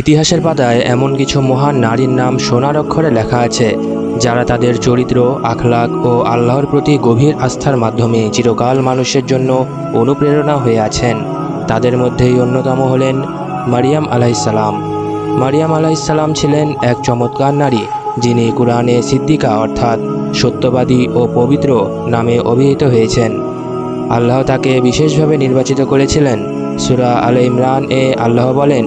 ইতিহাসের পাতায় এমন কিছু মহান নারীর নাম সোনার অক্ষরে লেখা আছে, যারা তাদের চরিত্র আখলাক ও আল্লাহর প্রতি গভীর আস্থার মাধ্যমে চিরকাল মানুষের জন্য অনুপ্রেরণা হয়ে আছেন। তাদের মধ্যেই অন্যতম হলেন মারিয়াম আলাইসালাম মারিয়াম আলাইসাল্লাম ছিলেন এক চমৎকার নারী, যিনি কোরআনে সিদ্দিকা অর্থাৎ সত্যবাদী ও পবিত্র নামে অভিহিত হয়েছেন। আল্লাহ তাকে বিশেষভাবে নির্বাচিত করেছিলেন। সুরা আল ইমরান এ আল্লাহ বলেন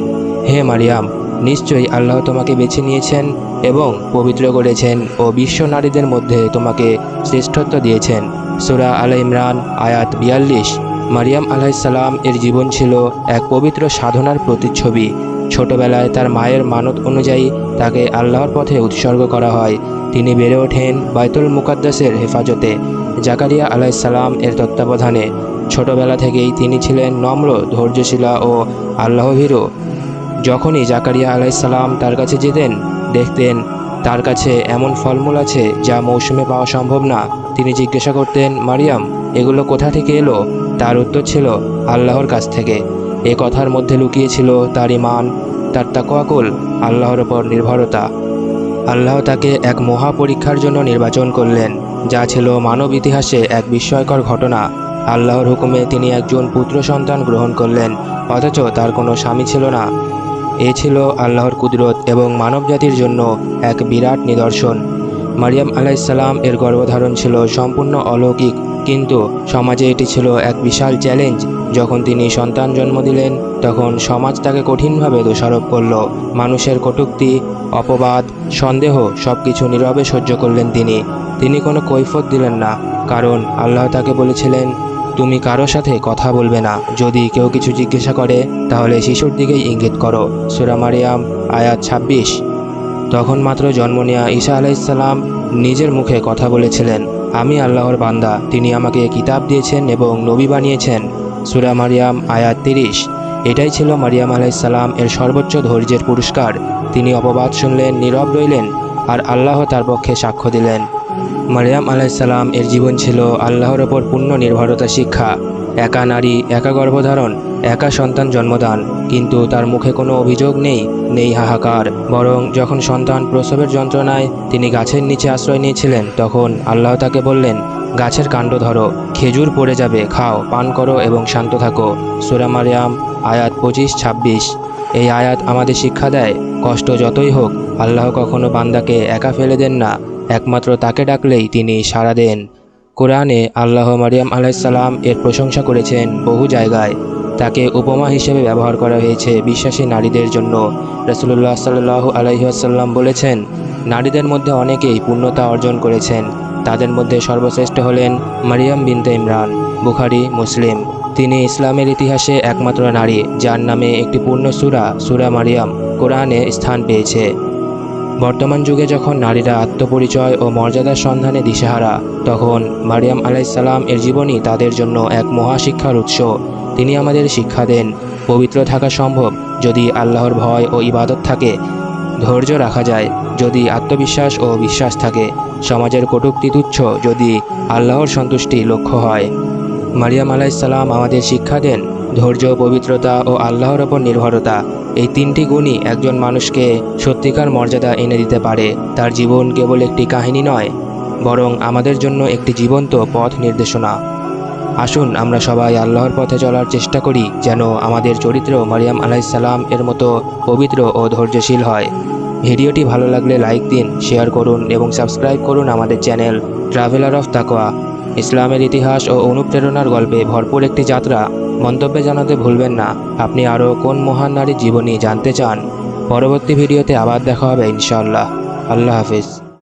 হে মারিয়াম, নিশ্চয়ই আল্লাহ তোমাকে বেছে নিয়েছেন এবং পবিত্র করেছেন ও বিশ্ব নারীদের মধ্যে তোমাকে শ্রেষ্ঠত্ব দিয়েছেন। সুরা আল ইমরান, আয়াত বিয়াল্লিশ। মারিয়াম আলাইসাল্লাম এর জীবন ছিল এক পবিত্র সাধনার প্রতিচ্ছবি। ছোটবেলায় তার মায়ের মানত অনুযায়ী তাকে আল্লাহর পথে উৎসর্গ করা হয়। তিনি বেড়ে ওঠেন বাইতুল মুকাদ্দাসের হেফাজতে, জাকারিয়া আলাইসাল্লাম এর তত্ত্বাবধানে। ছোটবেলা থেকেই তিনি ছিলেন নম্র, ধৈর্যশীলা ও আল্লাহভীরু। যখনই জাকারিয়া আলাইসাল্লাম তার কাছে যেতেন, দেখতেন তার কাছে এমন ফলমূল আছে যা মৌসুমে পাওয়া সম্ভব না। তিনি জিজ্ঞাসা করতেন, মারিয়াম, এগুলো কোথা থেকে এলো? তার উত্তর ছিল, আল্লাহর কাছ থেকে। এ কথার মধ্যে লুকিয়েছিল তার ইমান তার তাকোয়াকুল আল্লাহর ওপর নির্ভরতা। আল্লাহ তাকে এক মহা পরীক্ষার জন্য নির্বাচন করলেন, যা ছিল মানব ইতিহাসে এক বিস্ময়কর ঘটনা। আল্লাহর হুকুমে তিনি একজন পুত্র সন্তান গ্রহণ করলেন, অথচ তার কোনো স্বামী ছিল না। এ ছিল আল্লাহর কুদরত এবং মানবজাতির জন্য এক বিরাট নিদর্শন। মারিয়াম আলাইসাল্লাম এর গর্ভধারণ ছিল সম্পূর্ণ অলৌকিক, কিন্তু সমাজে এটি ছিল এক বিশাল চ্যালেঞ্জ। যখন তিনি সন্তান জন্ম দিলেন, তখন সমাজ তাকে কঠিনভাবে দোষারোপ করল। মানুষের কটূক্তি, অপবাদ, সন্দেহ সব কিছু নীরবে সহ্য করলেন তিনি। তিনি কোনো কৈফত দিলেন না, কারণ আল্লাহ তাকে বলেছিলেন তুমি কারও সাথে কথা বলবে না। যদি কেউ কিছু জিজ্ঞাসা করে, তাহলে শিশুর দিকেই ইঙ্গিত করো। সুরা মারিয়াম, আয়াত ছাব্বিশ। তখন মাত্র জন্ম নেওয়া ঈশা আলাইসাল্লাম নিজের মুখে কথা বলেছিলেন, আমি আল্লাহর বান্দা, তিনি আমাকে কিতাব দিয়েছেন এবং নবী বানিয়েছেন। সুরা মারিয়াম, আয়াত তিরিশ। এটাই ছিল মারিয়াম আলাইসাল্লাম এর সর্বোচ্চ ধৈর্যের পুরস্কার। তিনি অপবাদ শুনলেন, নীরব রইলেন, আর আল্লাহ তার পক্ষে সাক্ষ্য দিলেন। মারিয়াম আলাইসাল্লাম এর জীবন ছিল আল্লাহর ওপর পূর্ণ নির্ভরতা শিক্ষা। একা নারী, একা গর্ভধারণ, একা সন্তান জন্মদান। কিন্তু তার মুখে কোনো অভিযোগ নেই নেই হাহাকার। বরং যখন সন্তান প্রসবের যন্ত্রণায় তিনি গাছের নিচে আশ্রয় নিয়েছিলেন, তখন আল্লাহ তাকে বললেন, গাছের কাণ্ড ধরো, খেজুর পড়ে যাবে, খাও, পান করো এবং শান্ত থাকো। সুরা মারিয়াম, আয়াত পঁচিশ, ছাব্বিশ। এই আয়াত আমাদের শিক্ষা দেয়, কষ্ট যতই হোক, আল্লাহ কখনো বান্দাকে একা ফেলে দেন না। একমাত্র তাকে ডাকলেই তিনি সাড়া দেন। কোরআনে আল্লাহ মারিয়াম আলাইসাল্লাম এর প্রশংসা করেছেন বহু জায়গায়। তাকে উপমা হিসেবে ব্যবহার করা হয়েছে বিশ্বাসী নারীদের জন্য। রসুল্লাহ সাল্লাহ আলহিহাসাল্লাম বলেছেন, নারীদের মধ্যে অনেকেই পূর্ণতা অর্জন করেছেন। তাদের মধ্যে সর্বশ্রেষ্ঠ হলেন মারিয়াম বিনতে ইমরান, বুখারি, মুসলিম। তিনি ইসলামের ইতিহাসে একমাত্র নারী, যার নামে একটি পূর্ণ সুরা সুরা মারিয়াম, কোরআনে স্থান পেয়েছে। বর্তমান যুগে যখন নারীরা আত্মপরিচয় ও মর্যাদার সন্ধানে দিশেহারা, তখন মারিয়াম আলাইসাল্লাম এর জীবনই তাদের জন্য এক মহাশিক্ষার উৎস। তিনি আমাদের শিক্ষা দেন, পবিত্র থাকা সম্ভব যদি আল্লাহর ভয় ও ইবাদত থাকে। ধৈর্য রাখা যায় যদি আত্মবিশ্বাস ও বিশ্বাস থাকে। সমাজের কটুক্তি তুচ্ছ যদি আল্লাহর সন্তুষ্টি লক্ষ্য হয়। মারিয়াম আলাইসাল্লাম আমাদের শিক্ষা দেন ধৈর্য, পবিত্রতা ও আল্লাহর ওপর নির্ভরতা, এই তিনটি গুণই একজন মানুষকে সত্যিকার মর্যাদা এনে দিতে পারে। তার জীবন কেবল একটি কাহিনী নয়, বরং আমাদের জন্য একটি জীবন্ত পথ নির্দেশনা। আসুন আমরা সবাই আল্লাহর পথে চলার চেষ্টা করি, যেন আমাদের চরিত্র মারিয়াম আলাইসাল্লাম এর মতো পবিত্র ও ধৈর্যশীল হয়। ভিডিওটি ভালো লাগলে লাইক দিন, শেয়ার করুন এবং সাবস্ক্রাইব করুন আমাদের চ্যানেল ট্রাভেলার অফ তাকোয়া ইসলামের ইতিহাস ও অনুপ্রেরণার গল্পে ভরপুর একটি যাত্রা। মন্তব্যে জানাতে ভুলবেন না। আপনি আরও কোন মহান নারীর জীবনী জানতে চান? পরবর্তী ভিডিওতে আবার দেখা হবে ইনশাল্লাহ আল্লাহ হাফিজ।